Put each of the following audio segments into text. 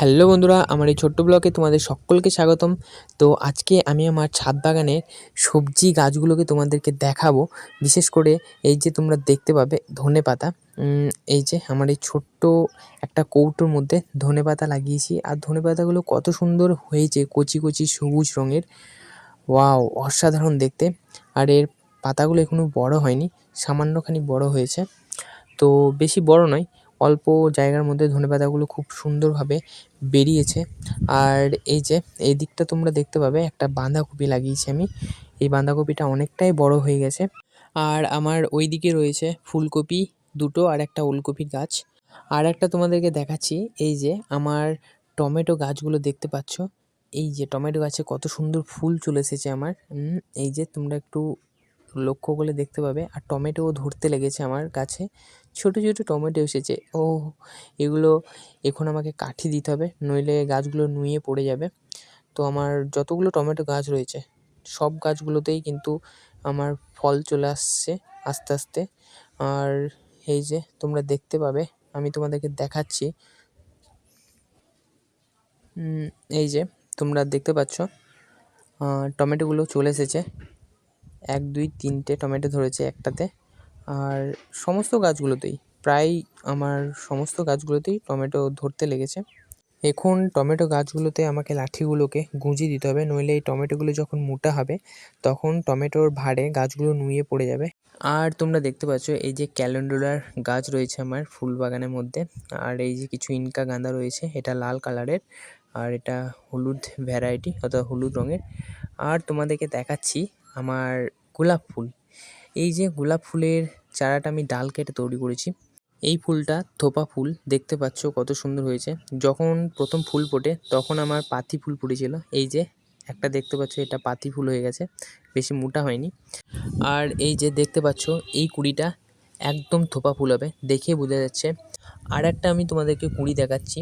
Hello বন্ধুরা, আমার এই ছোট্ট ব্লগে তোমাদের সকলকে স্বাগতম। তো আজকে আমি আমার ছাদ বাগানের সবজি গাছগুলোকে তোমাদেরকে দেখাবো। বিশেষ করে এই যে তোমরা দেখতে পাবে ধনে পাতা। এই যে আমার এই ছোট্ট একটা কৌটোর মধ্যে ধনে পাতা লাগিয়েছি। আর ধনে পাতাগুলো কত সুন্দর হয়েছে, কচি কচি সবুজ রঙের। ওয়াও, অসাধারণ দেখতে। আর এর পাতাগুলো এখনও বড় হয়নি, সামান্যখানি বড় হয়েছে। তো বেশি বড় নয় অল্প জায়গার মধ্যে ধনেপাতাগুলো খুব সুন্দরভাবে বেরিয়েছে। আর এই যে, এই দিকটা তোমরা দেখতে পাবে, একটা বাঁধাকপি লাগিয়েছি আমি। এই বাঁধাকপিটা অনেকটাই বড় হয়ে গেছে। আর আমার ওই দিকে রয়েছে ফুলকপি দুটো আর একটা ওলকপির গাছ। আর একটা তোমাদেরকে দেখাচ্ছি, এই যে আমার টমেটো গাছগুলো দেখতে পাচ্ছ। এই যে টমেটো গাছে কত সুন্দর ফুল চলে এসেছে আমার। এই যে তোমরা একটু লক্ষ্য করলে দেখতে পাবে। আর টমেটোও ধরতে লেগেছে আমার গাছে ছোট ছোট টমেটো এসেছে। ও এগুলো এখন আমাকে কাঠি দিতে হবে, নইলে গাছগুলো নুয়ে পড়ে যাবে। তো আমার যতগুলো টমেটো গাছ রয়েছে, সব গাছগুলোতেই কিন্তু আমার ফল চলে আসছে আস্তে আস্তে। আর এই যে তোমরা দেখতে পাবে, আমি তোমাদেরকে দেখাচ্ছি। এই যে তোমরা দেখতে পাচ্ছ টমেটোগুলো চলে এসেছে। এক, দুই, তিনটে টমেটো ধরেছে একটাতে। আর সমস্ত গাছগুলোতেই, প্রায় আমার সমস্ত গাছগুলোতেই টমেটো ধরতে লেগেছে। এখন টমেটো গাছগুলোতে আমাকে লাঠিগুলোকে গুঁজে দিতে হবে, নইলে এই টমেটোগুলো যখন মোটা হবে, তখন টমেটোর ভারে গাছগুলো নুয়ে পড়ে যাবে। আর তোমরা দেখতে পাচ্ছ, এই যে ক্যালেন্ডুলার গাছ রয়েছে আমার ফুল বাগানের মধ্যে, আর এই যে কিছু ইনকা গাঁদা রয়েছে, এটা লাল কালারের, আর এটা হলুদ ভ্যারাইটি অর্থাৎ হলুদ রঙের। আর তোমাদেরকে দেখাচ্ছি আমার গোলাপ ফুল। এই যে গোলাপ ফুলের চারাটা আমি ডাল কেটে তৈরি করেছি, এই ফুলটা থোপা ফুল, দেখতে পাচ্ছ কত সুন্দর হয়েছে। যখন প্রথম ফুল ফোটে, তখন আমার পাতি ফুল ফুটেছিল। এই যে একটা দেখতে পাচ্ছ, এটা পাতি ফুল হয়ে গেছে, বেশি মোটা হয়নি। আর এই যে দেখতে পাচ্ছ, এই কুড়িটা একদম থোপা ফুল হবে, দেখে বোঝা যাচ্ছে। আর একটা আমি তোমাদেরকে কুড়ি দেখাচ্ছি।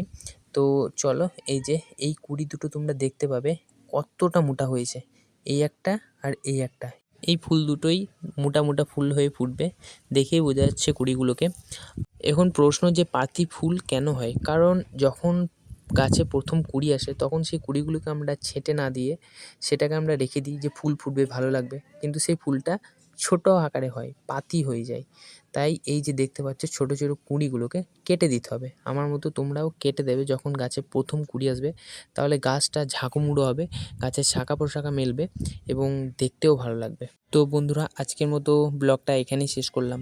তো চলো, এই যে এই কুড়ি দুটো তোমরা দেখতে পাবে কতটা মোটা হয়েছে। এই একটা আর এই একটা। এই ফুল দুটোই মোটা মোটা ফুল হয়ে ফুটবে দেখেই বোঝা যাচ্ছে কুড়িগুলোকে। এখন প্রশ্ন যে পাতি ফুল কেন হয়? কারণ যখন গাছে প্রথম কুড়ি আসে, তখন সেই কুড়িগুলোকে আমরা ছেঁটে না দিয়ে সেটাকে আমরা রেখে দিই যে ফুল ফুটবে, ভালো লাগবে। কিন্তু সেই ফুলটা ছোট আকারে হয়, পাতি হয়ে যায়। তাই এই যে দেখতে পাচ্ছ ছোট ছোট কুঁড়িগুলোকে কেটে দিতে হবে। আমার মতো তোমরাও কেটে দেবে যখন গাছে প্রথম কুঁড়ি আসবে, তাহলে গাছটা ঝাঁকুমুড়ো হবে, গাছের শাখা প্রশাখা মেলবে এবং দেখতেও ভালো লাগবে। তো বন্ধুরা, আজকের মতো ব্লগটা এখানেই শেষ করলাম।